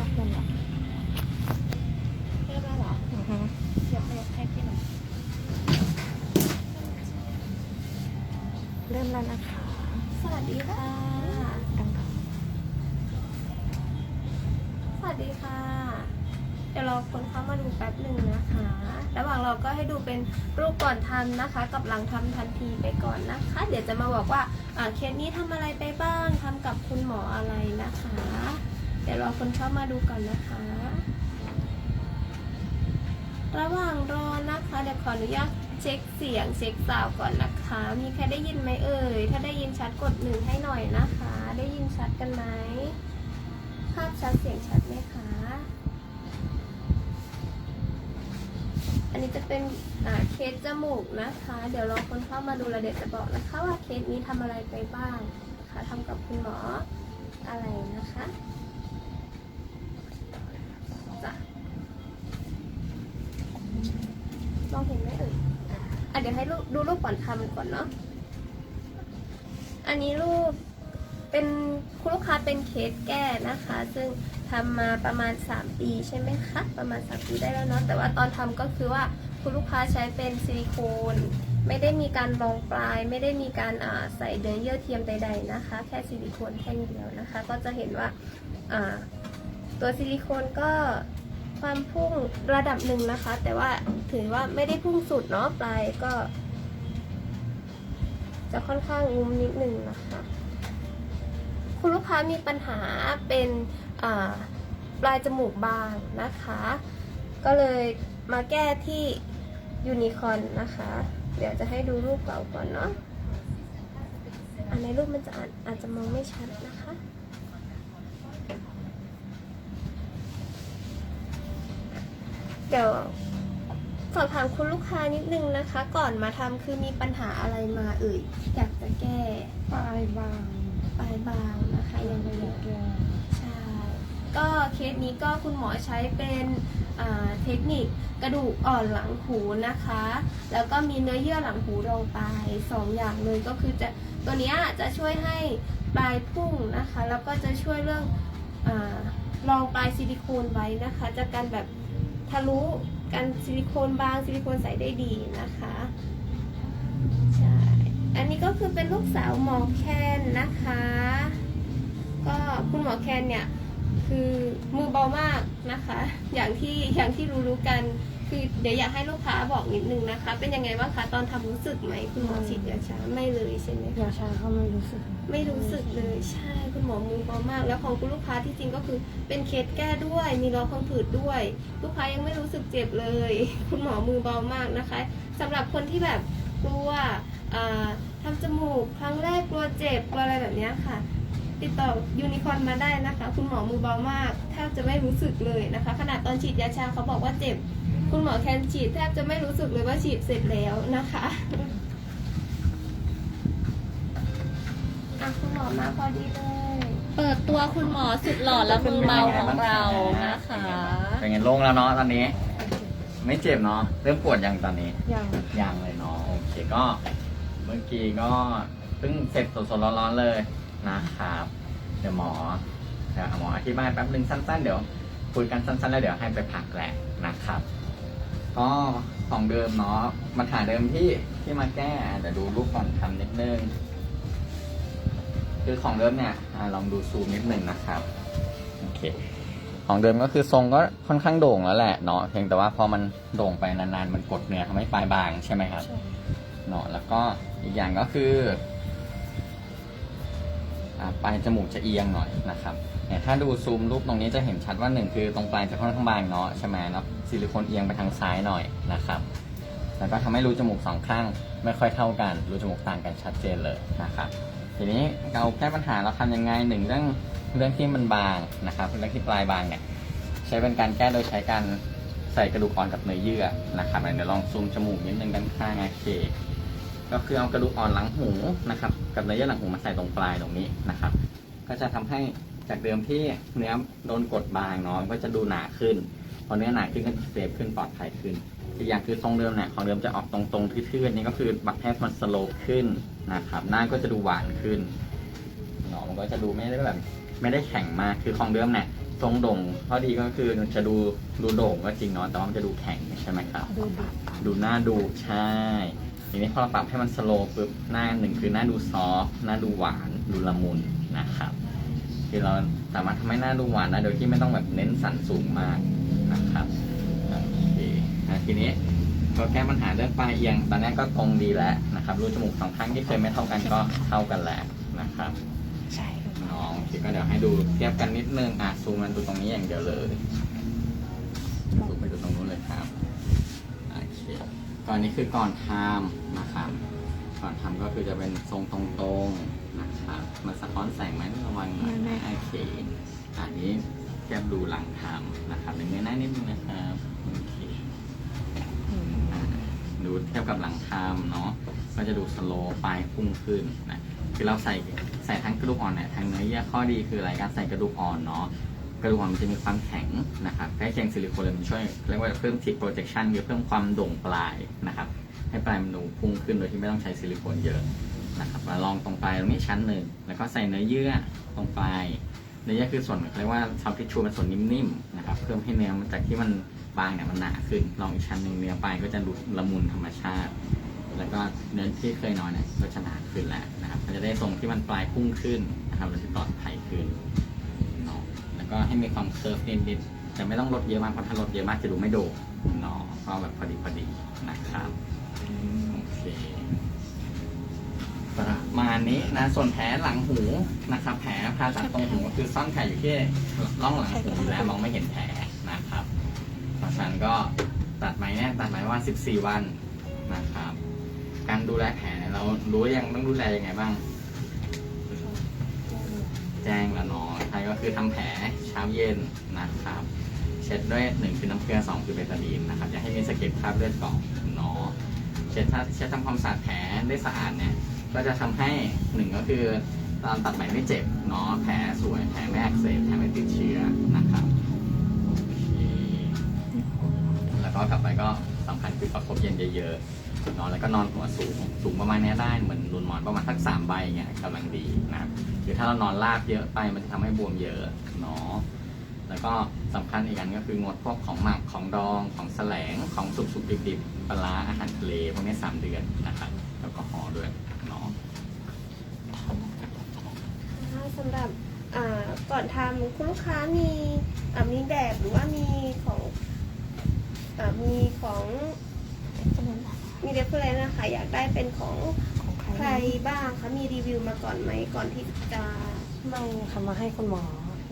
รับเริ่มละเริ่มแล้วเหรออือฮึเดี๋ยวไปให้พี่หน่อยเริ่มแล้วนะคะ สวัสดีค่ะดังต่อสวัสดีค่ะ เดี๋ยวเราคนเข้ามาดูแป๊บหนึ่งนะคะ ระหว่างเราก็ให้ดูเป็นรูปก่อนทำนะคะ กับหลังทำทันทีไปก่อนนะคะ เดี๋ยวจะมาบอกว่าอ่าเคสนี้ทำอะไรไปบ้างทำกับคุณหมออะไรนะคะ เดี๋ยวรอคนเข้ามาดูก่อนนะคะ ระหว่างรอนะคะ เดี๋ยวขออนุญาตเช็คเสียงเช็คสาวก่อนนะคะ มีใครได้ยินไหมเอ่ย ถ้าได้ยินชัดกดหนึ่งให้หน่อยนะคะ ได้ยินชัดกันไหม ภาพชัดเสียงชัดไหมคะ อันนี้จะเป็นเคสจมูกนะคะ เดี๋ยวรอคนเข้ามาดูแล้วเดี๋ยวจะบอกนะคะว่าเคสนี้ทำอะไรไปบ้างะคะทำกับคุณหมออะไรนะคะ มองเห็นไหมเอ่ยอะเดี๋ยวให้รูปดูรูปก่อนทำก่อนเนาะ อันนี้รูปเป็นคุณลูกค้าเป็นเคสแก้นะคะ ซึ่งทำมาประมาณ 3 ปีใช่ไหมคะ ประมาณ 3 ปีได้แล้วเนาะ แต่ว่าตอนทำก็คือว่าคุณลูกค้าใช้เป็นซิลิโคน ไม่ได้มีการรองปลาย ไม่ได้มีการาใส่เนื้อเยื่อเทียมใด ๆนะคะ แค่ซิลิโคนแท่งเดียวนะคะ ก็จะเห็นว่าอ่าตัวซิลิโคนก็ ความพุ่งระดับหนึ่งนะคะ แต่ว่าถือว่าไม่ได้พุ่งสุดเนาะปลายก็ จะค่อนข้างงุ้มนิดนึงนะคะ คุณลูกค้ามีปัญหาเป็นปลายจมูกบางนะคะ ก็เลยมาแก้ที่ยูนิคอนนะคะ เดี๋ยวจะให้ดูรูปเก่าก่อนเนาะอันในรูปมันจะอาจจะมองไม่ชัดนะคะ ดี๋ยวสอบถามคุณลูกค้านิดนึงนะคะ ก่อนมาทำคือมีปัญหาอะไรมาเอ่ยอยากจะแก้ปลายบางปลายบางนะคะยังไม่ได้แก่ใช่ก็เคสนี้ก็คุณหมอใช้เป็นอ่าเทคนิคกระดูกอ่อนหลังหูนะคะ แล้วก็มีเนื้อเยื่อหลังหูรองปลายสองอย่างเลยก็คือจะตัวเนี้ยจะช่วยให้ปลายพุ่งนะคะ แล้วก็จะช่วยเรื่องอารองปลายซิลิโคนไว้นะคะ จะกันแบบ ทะลุกันซิลิโคนบางซิลิโคนใสได้ดีนะคะใช่อันนี้ก็คือเป็นลูกสาวหมอแคนนะคะ ก็คุณหมอแคนเนี่ยคือมือเบามากนะคะ อย่างที่อย่างที่รู้รู้ๆกัน คือเดี๋ยวอยากให้ลูกค้าบอกนิดนึงนะคะ เป็นยังไงบ้างคะตอนทำรู้สึกไหมคุณหมอฉีดยาชาไม่เลยใช่ไหมยาชาก็ไม่รู้สึก ไม่รู้สึกเลยใช่คุณหมอมือเบามาก แล้วของคุณลูกค้าที่จริงก็คือเป็นเคสแก้ด้วย มีรอยพังผืดด้วย ลูกค้ายังไม่รู้สึกเจ็บเลย คุณหมอมือเบามากนะคะสำหรับคนที่แบบกลัวอ่าทำจมูกครั้งแรกกลัวเจ็บกลัวอะไรแบบเนี้ยค่ะติดต่อยูนิคอนมาได้นะคะ คุณหมอมือเบามากแทบจะไม่รู้สึกเลยนะคะ ขนาดตอนฉีดยาชาเขาบอกว่าเจ็บ คุณหมอแคนฉีดแทบจะไม่รู้สึกเลยว่าฉีดเสร็จแล้วนะคะอะคุณหมอมาพอดีเลย เปิดตัวคุณหมอสุดหล่อและมือเบาของเรานะคะ เป็นไงโล่งแล้วเนาะตอนนี้ ไม่เจ็บเนาะเริ่มปวดยังตอนนี้ยังยังเลยเนาะโอเคก็ เมื่อกี้ก็เพิ่งเสร็จสดๆร้อนๆเลยนะครับเดี๋ยวหมอเดี๋ยวหมออธิบายแป๊บนึงสั้นๆเดี๋ยวคุยกันสั้นๆแล้วเดี๋ยวให้ไปพักแหละนะครับ ก็ของเดิมเนาะปัญหายเดิมที่ที่มาแก้เดี๋ยวดูรูปก่อนทำนิดนึงคือของเดิมเนี่ยอลองดูซูมนิดนึงนะครับโอเคของเดิมก็คือทรงก็ค่อนข้างโด่งแล้วแหละเนาะเพียงแต่ว่าพอมันโด่งไปนานๆมันกดเนื้อทำให้ปลายบางใช่ไหมครับเนาะแล้วก็อีกอย่างก็คืออปลายจมูกจะเอียงหน่อยนะครับเนี่ยถ้าดูซูมรูปตรงนี้จะเห็นชัดว่าหนึ่งคือตรงปลายจะค่อนข้างบางเนาะใช่ไหมเนาะ ซิลิโคนเอียงไปทางซ้ายหน่อยนะครับ แล้วก็ทำให้รูจมูกสองข้างไม่ค่อยเท่ากัน รูจมูกต่างกันชัดเจนเลยนะครับ ทีนี้เราแก้ปัญหาเราทำยังไงหนึ่งเรื่องเรื่องที่มันบางนะครับเรื่องที่ปลายบางเนี่ยใช้เป็นการแก้โดยใช้การใส่กระดูกอ่อนกับเนื้อเยื่อนะครับเดี๋ยวลองซูมจมูกนิดนึงด้านข้างโอเคก็คือเอากระดูกอ่อนหลังหูนะครับกับเนื้อเยื่อหลังหูมาใส่ตรงปลายตรงนี้นะครับ ก็จะทำให้จากเดิมที่เนื้อโดนกดบางเนาะก็จะดูหนาขึ้น พอเนื้อหนาขึ้นก็เซฟขึ้นปลอดภัยขึ้นอีกอย่างคือทรงเดิมเนี่ยของเดิมจะออกตรงๆทื่อๆนี่ก็คือบักให้มันสโลปขึ้นนะครับหน้าก็จะดูหวานขึ้นเนาะมันก็จะดูไม่ได้แบบไม่ได้แข็งมากคือของเดิมเนี่ยทรงโด่งข้อดีก็คือจะดูดูโด่งก็จริงเนาะแต่ว่ามันจะดูแข็งใช่ไหมครับ ดูดูหน้าดูใช่ทีนี้พอเราปรับให้มันสโลว์ปุ๊บหน้าหนึ่งคือหน้าดูซอฟหน้าดูหวานดูละมุนนะครับคือเราสามารถทำให้หน้าดูหวานได้โดยที่ไม่ต้องแบบเน้นสันสูงมาก นะครับโอเคอะทีนี้ก็แก้ปัญหาเรื่องปลายเอียง ตอนนี้ก็ตรงดีแล้วนะครับรูจมูกสองข้างที่เคยไม่เท่ากันก็เท่ากันแล้วนะครับใช่ค่ะน้องทีก็เดี๋ยวให้ดูเทียบกันนิดนึงอะซูมมันดูตรงนี้อย่างเดียวเลยซูมไปดูตรงนู้นเลยครับโอเคก่อนนี้คือก่อนทำนะครับก่อนทำก็คือจะเป็นทรงตรงๆนะครับมันสะท้อนแสงไหมระวังหน่อยนะโอเคอันนี้ แก้มดูหลังทำนะครับในเงยหน้านิดนึงนะครับโอเคดูเทียบกับหลังทำเนาะก็จะดูสโลว์ปลายพุ่งขึ้นนะคือเราใส่ใส่ทั้งกระดูกอ่อนเนี่ยทั้งเนื้อเยื่อข้อดีคืออะไรการใส่กระดูกอ่อนเนาะกระดูกอ่อนมันจะมีความแข็งนะครับใกล้เคียงซิลิโคนเลยมันช่วยเรียกว่าเพิ่ม tip projection คือเพิ่มความโด่งปลายนะครับ ให้ปลายมันดูพุ่งขึ้นโดยที่ไม่ต้องใช้ซิลิโคนเยอะนะครับมาลองตรงปลายตรงนี้ชั้นหนึ่งแล้วก็ใส่เนื้อเยื่อตรงปลาย เนื้อเยื่อคือส่วนเขาเรียกว่าซอฟต์ทิชชูเป็นส่วนนิ่มๆนะครับเพิ่มให้เนื้อมันจากที่มันบางเนี่ยมันหนาขึ้นลองอีกชั้นหนึ่งเนื้อไปก็จะดูละมุนธรรมชาติ แล้วก็เนื้อที่เคยน้อยเนี่ยก็จะหนาขึ้นแล้วนะครับมันจะได้ทรงที่มันปลายพุ่งขึ้นนะครับและที่ปลอดภัยขึ้นเนาะแล้วก็ให้มีความเคิร์ฟนิดๆแต่ไม่ต้องลดเยอะมากเพราะถ้าลดเยอะมากจะดูไม่โด่งเนาะก็แบบพอดีพอดีนะครับโอเค ประมาณนี้นะ ส่วนแผลหลังหูนะครับ แผลผ่าตัดตรงหูก็คือซ่อนแผลอยู่ที่ร่องหลังหูอยู่แล้วมองไม่เห็นแผลนะครับเพราะฉะนั้นก็ตัดไหมเนี่ยตัดไหมว่า 14 วันนะครับ การดูแลแผลเนี่ยเรารู้ยังต้องดูแลยังไงบ้าง แจ้งแล้วเนาะใช่ก็คือทำแผลเช้าเย็นนะครับ เช็ดด้วยหนึ่งคือน้ำเกลือสองคือเบตาดีนนะครับอย่าให้มีสะเก็ดคราบเลือดเกาะเนาะเช็ดถ้าเช็ดทำความสะอาดแผลได้สะอาดเนี่ย ก็จะทำให้หนึ่งก็คือตอนตัดไหมไม่เจ็บเนาะแผลสวยแผลไม่อักเสบแผลไม่ติดเชื้อนะครับแล้วก็กลับไปก็สำคัญคือประคบเย็นเยอะๆเนาะแล้วก็นอนหัวสูงสูงประมาณนี้ได้เหมือนรุนหมอนประมาณสักสามใบเงี้ยกำลังดีนะครับคือถ้าเรานอนราบเยอะไปมันจะทำให้บวมเยอะเนาะแล้วก็สำคัญอีกอันก็คืองดพวกของหมักของดองของแสลงของสุกสุกดิบดิบๆปลาอาหารทะเลพวกนี้สามเดือนนะครับแล้วก็ห่อด้วยเนาะ สำหรับอ่าก่อนทำคุณลูกค้ามีอ่ามีแบบหรือว่ามีของอ่ามีของมีเรฟเฟรนนะคะอยากได้เป็นของของใครใครบ้างคะมีรีวิวมาก่อนไหมก่อนที่จะไม่ค่ะมาให้คุณหมอ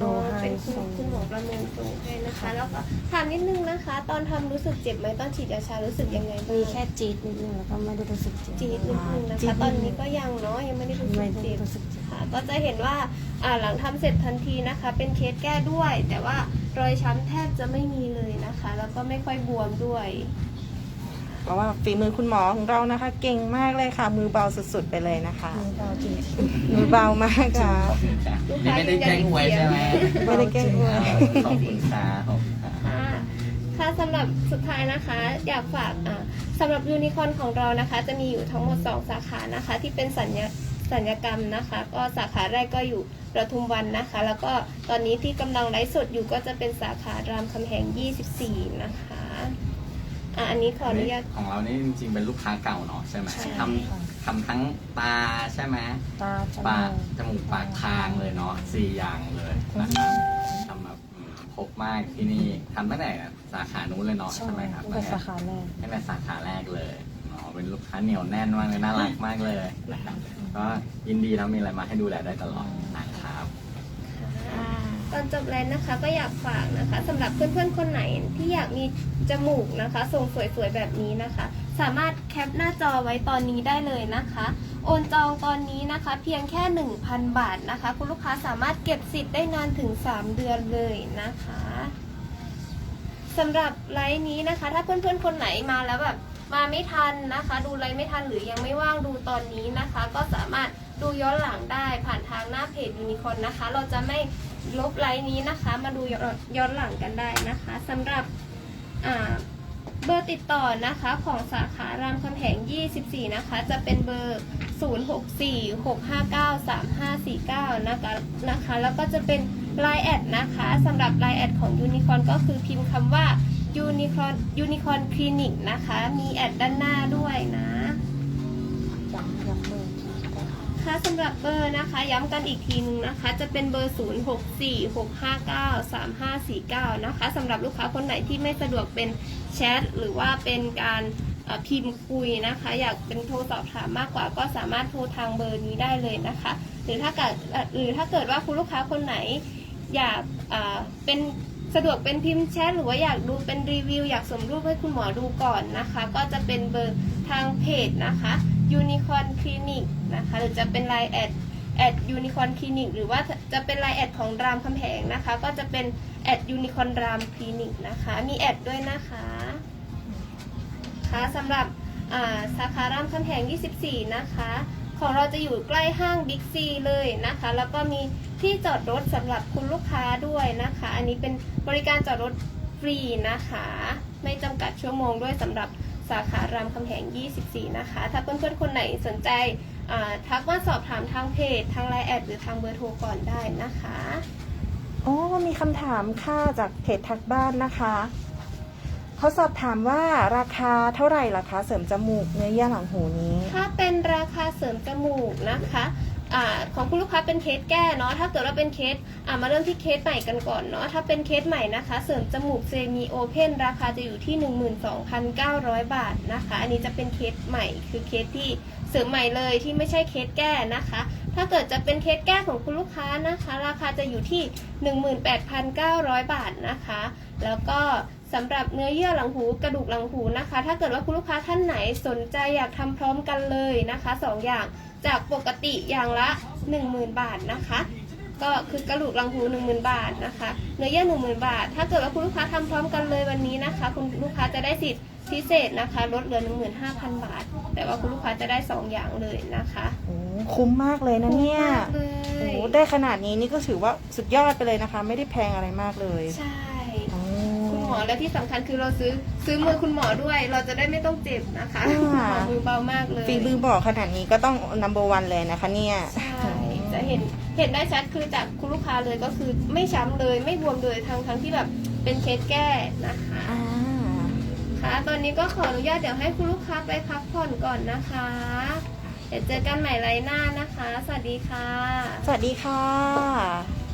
ดูให้เป็นคุณทรงคุณหมอประเมินตรงให้นะคะ แล้วก็ถามนิดนึงนะคะ ตอนทำรู้สึกเจ็บไหมตอนฉีดยาชารู้สึกยังไงบ้างมีแค่จี๊ดนิดนึงแล้วก็ไม่ได้รู้สึกเจ็บจี๊ดนิดนึงนะจี๊คะดตอนนี้ก็ยังเนาะยังไม่ได้รู้สึไม่กได้เจ็บ รู้สึกเจ็บ ค่ะก็จะเห็นว่าอ่าหลังทำเสร็จทันทีนะคะ เป็นเคสแก้ด้วย แต่ว่ารอยช้ำแทบจะไม่มีเลยนะคะ แล้วก็ไม่ค่อยบวมด้วย เพราะว่าฝีมือคุณหมอของเรานะคะ เก่งมากเลยค่ะ มือเบาสุดๆไปเลยนะคะ มือเบาจริงมือเบามากค่ะขอบคุณค่ะนี่ไม่ได้แกล้งหวยใช่ไหมไม่ได้แกล้งด้วย ขอบคุณค่ะขอบคุณค่ะ ค่ะค่ะสำหรับสุดท้ายนะคะ อยากฝากอ่าสำหรับยูนิคอร์นของเรานะคะ จะมีอยู่ทั้งหมด 2 สาขานะคะ ที่เป็นสัญญาสัญญกรรมนะคะ ก็สาขาแรกก็อยู่ประทุมวันนะคะ แล้วก็ตอนนี้ที่กำลังไลฟ์สดอยู่ก็จะเป็นสาขารามคำแหง 24 นะคะ อะอันนี้ขออนุญาต ของเรานี่จริงๆเป็นลูกค้าเก่าเนาะใช่ไหมใช่ทำทำทั้งตาใช่ไหมตาจปากมูกจมูกปากคางเลยเนาะสี่อย่างเลยนะครับทำแบบอืมครบมากที่นี่ทำตั้งแต่สาขานู้นเลยเนาะใช่ใช่ไหมครับเป็นสาขาแรกตั้งแต่สาขาแรกเลยเนาะเป็นลูกค้าเหนียวแน่นมากเลยน่ารักมากเลยนะครับก็ยินดีแล้วมีอะไรมาให้ดูแลได้ตลอดนะ ตอนจบแล้วนะคะ ก็อยากฝากนะคะสำหรับเพื่อนๆคนไหนที่อยากมีจมูกนะคะทรงสวยๆแบบนี้นะคะ สามารถแคปหน้าจอไว้ตอนนี้ได้เลยนะคะ โอนจองตอนนี้นะคะ เพียงแค่ 1,000 บาทนะคะ คุณลูกค้าสามารถเก็บสิทธิ์ได้นานถึง 3 เดือนเลยนะคะสำหรับไลฟ์นี้นะคะ ถ้าเพื่อนๆคนไหนมาแล้วแบบมาไม่ทันนะคะ ดูไลฟ์ไม่ทันหรือยังไม่ว่างดูตอนนี้นะคะ ก็สามารถดูย้อนหลังได้ผ่านทางหน้าเพจยูนิคอนนะคะ เราจะไม่ ลบไลฟ์นี้นะคะ มาดูย้อนหลังกันได้นะคะสำหรับเบอร์ติดต่อนะคะของสาขารามคำแหง 24 นะคะ จะเป็นเบอร์ 0646593549 นะคะนะคะ แล้วก็จะเป็น Line แอดนะคะสำหรับ Line แอดของ Unicorn ก็คือพิมพ์คำว่า Unicorn Unicorn Clinic นะคะ มีแอดด้านหน้าด้วยนะย้ำย้ำเบอร์ คะสำหรับเบอร์นะคะย้ำกันอีกทีนึงนะคะ จะเป็นเบอร์ 0 6 4 6 5 9 3 5 4 9 นะคะสำหรับลูกค้าคนไหนที่ไม่สะดวกเป็นแชทหรือว่าเป็นการพิมพ์คุยนะคะ อยากเป็นโทรสอบถามมากกว่า ก็สามารถโทรทางเบอร์นี้ได้เลยนะคะ หรือถ้าเกิดหรือถ้าเกิดว่าคุณลูกค้าคนไหนอยากเอ่อเป็นสะดวกเป็นพิมพ์แชทหรือว่าอยากดูเป็นรีวิว อยากส่งรูปให้คุณหมอดูก่อนนะคะ ก็จะเป็นเบอร์ทางเพจนะคะ Unicorn Clinic นะคะ หรือจะเป็น Line แอดแอด Unicorn Clinic หรือว่าจะเป็น Line แอดของรามคำแหงนะคะ ก็จะเป็นแอด Unicorn ราม Clinic นะคะ มีแอดด้วยนะคะค่ะสำหรับสาขารามคำแหง 24 นะคะ ของเราจะอยู่ใกล้ห้างบิ๊กซีเลยนะคะ แล้วก็มีที่จอดรถสำหรับคุณลูกค้าด้วยนะคะ อันนี้เป็นบริการจอดรถฟรีนะคะ ไม่จำกัดชั่วโมงด้วยสำหรับ สาขารามคำแหง 24 นะคะ ถ้าเพื่อนๆ คนไหนสนใจอ่าทักมาสอบถามทางเพจ ทางไลน์แอดหรือทางเบอร์โทรก่อนได้นะคะโอ้มีคำถามค่ะจากเพจทักบ้านนะคะเขาสอบถามว่าราคาเท่าไหร่ล่ะคะ เสริมจมูกเนื้อเยื่อหลังหูนี้ ถ้าเป็นราคาเสริมจมูกนะคะ อของคุณลูกค้าเป็นเคสแก้เนาะถ้าเกิดว่าเป็นเคสมาเริ่มที่เคสใหม่กันก่อนเนาะถ้าเป็นเคสใหม่นะคะ เสริมจมูกเซมิโอเพนราคาจะอยู่ที่ 12,900 บาทนะคะ อันนี้จะเป็นเคสใหม่คือเคสที่เสริมใหม่เลยที่ไม่ใช่เคสแก้นะคะ ถ้าเกิดจะเป็นเคสแก้ของคุณลูกค้านะคะ ราคาจะอยู่ที่ 18,900 บาทนะคะ แล้วก็สำหรับเนื้อเยื่อหลังหูกระดูกหลังหูนะคะ ถ้าเกิดว่าคุณลูกค้าท่านไหนสนใจอยากทำพร้อมกันเลยนะคะสองอย่าง จากปกติอย่างละ 10,000 บาทนะคะ ก็คือกระดูกหลังหู10,000 บาทนะคะเนื้อเยื่อ10,000 บาท ถ้าเกิดว่าคุณลูกค้าทำพร้อมกันเลยวันนี้นะคะ คุณลูกค้าจะได้สิทธิพิเศษนะคะลดเหลือ 15,000 บาท แต่ว่าคุณลูกค้าจะได้สองอย่างเลยนะคะโอ้คุ้มมากเลยนะเนี่ยคุ้มมากเลโอ้ยได้ขนาดนี้นี่ก็ถือว่าสุดยอดไปเลยนะคะ ไม่ได้แพงอะไรมากเลย ใช่โอ้คุณ หมอและที่สำคัญคือเราซื้อซื้อมือคุณหมอด้วย เราจะได้ไม่ต้องเจ็บนะคะอ่าคุณหมอมือเบามากเลยฝีมือบอกขนาดนี้ก็ต้อง number one เลยนะคะเนี่ย ใช่จะเห็นเห็นได้ชัดคือจากคุณลูกค้าเลยก็คือไม่ช้ำเลยไม่บวมเลยทั้งทั้งที่แบบเป็นเคสแก้นะคะ อ่า ค่ะ ตอนนี้ก็ขออนุญาตเดี๋ยวให้คุณลูกค้าไปพักผ่อนก่อนนะคะ เดี๋ยวเจอกันใหม่ไลน์หน้านะคะ สวัสดีค่ะ สวัสดีค่ะ